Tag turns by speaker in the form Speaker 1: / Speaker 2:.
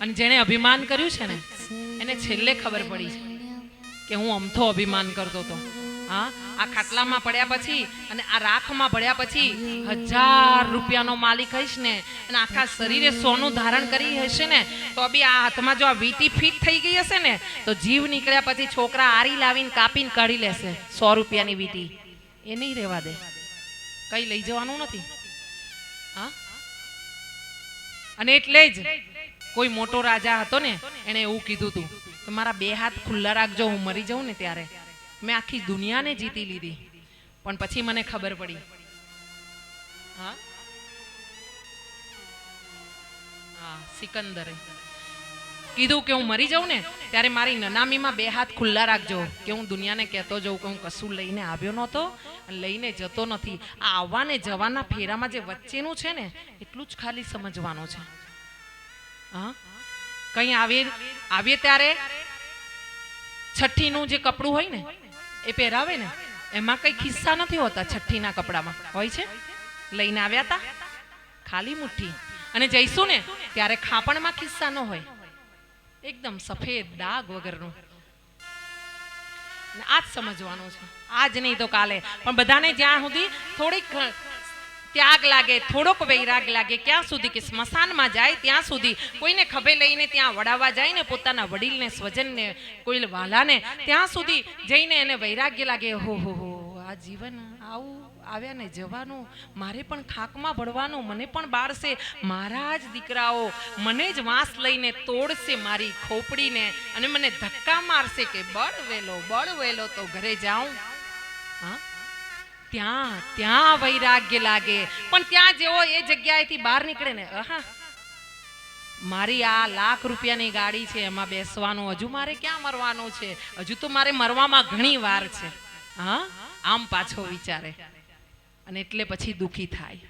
Speaker 1: અને જેણે અભિમાન કર્યું છે ને, એને છેલ્લે ખબર પડી છે કે હું અમથો અભિમાન કરતો હતો. હા, આ ખાટલામાં પડ્યા પછી અને આ રાખમાં પડ્યા પછી હજાર રૂપિયાનો માલિક હઈશ ને, અને આખા શરીરે સોનું ધારણ કરી હશે ને, તો બી આ હાથમાં જો આ વીટી ફિટ થઈ ગઈ હશે ને, તો જીવ નીકળ્યા પછી છોકરા આરી લાવીને કાપીને કાઢી લેશે સો રૂપિયાની વીટી. એ નહીં રહેવા દે. કઈ લઈ જવાનું નથી. હા? અને એટલે જ કોઈ મોટો રાજા હતો ને, એણે એવું કીધું હતું કે મારા બે હાથ ખુલ્લા રાખજો, હું મરી જાઉં ને ત્યારે. મેં આખી દુનિયાને જીતી લીધી. પણ પછી મને ખબર પડી. હા? હા, સિકંદરે. કીધું કે હું મરી જાઉં ને, ત્યારે મારી નનામીમાં બે હાથ ખુલ્લા રાખજો, કે હું દુનિયાને કહેતો જઉં કે હું કશું લઈને આવ્યો નહોતો લઈને જતો નથી. આ આવવાને જવાના ફેરામાં જે વચ્ચેનું છે ને, એટલું જ ખાલી સમજવાનું છે. હા? કઈ આવીએ આવીએ ત્યારે? છઠ્ઠીનું જે કપડું હોય ને, એ પહેરાવે ને? એમાં કઈ ખિસ્સા નથી હોતા છઠ્ઠીના કપડામાં. હોય છે? લઈને આવ્યા હતા ખાલી મુઠ્ઠી. અને જઈશું ને, ત્યારે ખાપણમાં ખિસ્સા ન હોય. એકદમ સફેદ દાગ વગરનું. આજ સમજવાનું છે. આજ નહીં તો કાલે. પણ બધાને જ્યાં સુધી થોડીક ત્યાગ લાગે, થોડોક વૈરાગ લાગે, ક્યાં સુધી કે સ્મશાનમાં જાય, ત્યાં સુધી કોઈને ખભે લઈને ત્યાં વડાવવા જાય ને, પોતાના વડીલને, સ્વજનને કોઈ વાલાને, ત્યાં સુધી જઈને એને વૈરાગ્ય લાગે, હો હો હો, આ જીવન આવું આવ્યા ને જવાનું, મારે પણ ખાકમાં ભળવાનું, મને પણ બાળશે, મારા જ દીકરાઓ, મને જ વાંસ લઈને તોડશે મારી ખોપડીને, અને મને ધક્કા મારશે કે, બળ વેલો બળ વેલો તો ઘરે જાઉં. હા? ત્યાં ત્યાં વૈરાગ્ય લાગે. પણ ત્યાં જેવો એ જગ્યાએથી બહાર નીકળે ને હા મારી આ લાખ રૂપિયાની ગાડી છે, એમાં બેસવાનું. હજુ મારે ક્યાં મરવાનું છે? હજુ તો મારે મરવામાં ઘણી વાર છે. હા? આમ પાછો વિચારે. અને એટલે પછી દુખી થાય.